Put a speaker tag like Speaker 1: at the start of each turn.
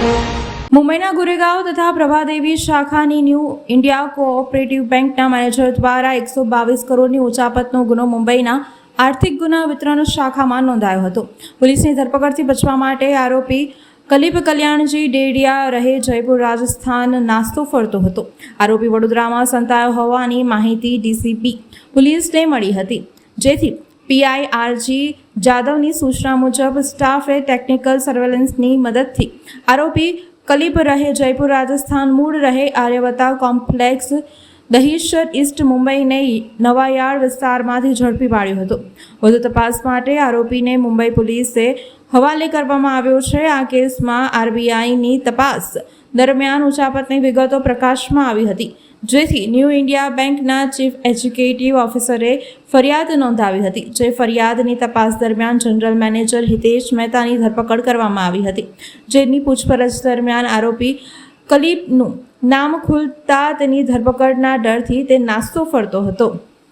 Speaker 1: મુંબઈના ગુરેગાંવ તથા પ્રભાદેવી શાખાની ન્યૂ ઇન્ડિયા કોઓપરેટિવ બેંકના મેનેજર દ્વારા એકસો બાવીસ કરોડની ઉચાપતનો ગુનો મુંબઈના આર્થિક ગુના વિતરણ શાખામાં નોંધાયો હતો. પોલીસની ધરપકડથી બચવા માટે આરોપી કલીપ કલ્યાણજી ડેડિયા રહે જયપુર રાજસ્થાન નાસ્તો ફરતો હતો. આરોપી વડોદરામાં સંતાયો હોવાની માહિતી ડીસીપી પોલીસને મળી હતી. જેથી પીઆઈઆરજી જાદવની સૂચના મુજબ સ્ટાફે ટેકનિકલ સર્વેલન્સની મદદથી આરોપી કલીપ રહે, જયપુર રાજસ્થાન મૂળ રહે, આર્યવતા કોમ્પ્લેક્સ દહીશ્વર ઈસ્ટ મુંબઈને નવાયાર વિસ્તારમાંથી ઝડપી પાડ્યો હતો. વધુ તપાસ માટે આરોપીને મુંબઈ પોલીસે હવાલે કરવામાં આવ્યો છે. આ કેસમાં આરબીઆઈની તપાસ દરમિયાન ઉચાપતની વિગતો પ્રકાશમાં આવી હતી. જેથી ન્યૂ ઇન્ડિયા બેંકના ચીફ એજ્યુકેટિવ ઓફિસરે ફરિયાદ નોંધાવી હતી, જે ફરિયાદની તપાસ દરમિયાન જનરલ મેનેજર હિતેશ મહેતાની ધરપકડ કરવામાં આવી હતી. જેની પૂછપરછ દરમિયાન આરોપી કલીપનું નામ ખુલતા તેની ધરપકડના ડરથી તે નાસ્તો ફરતો હતો.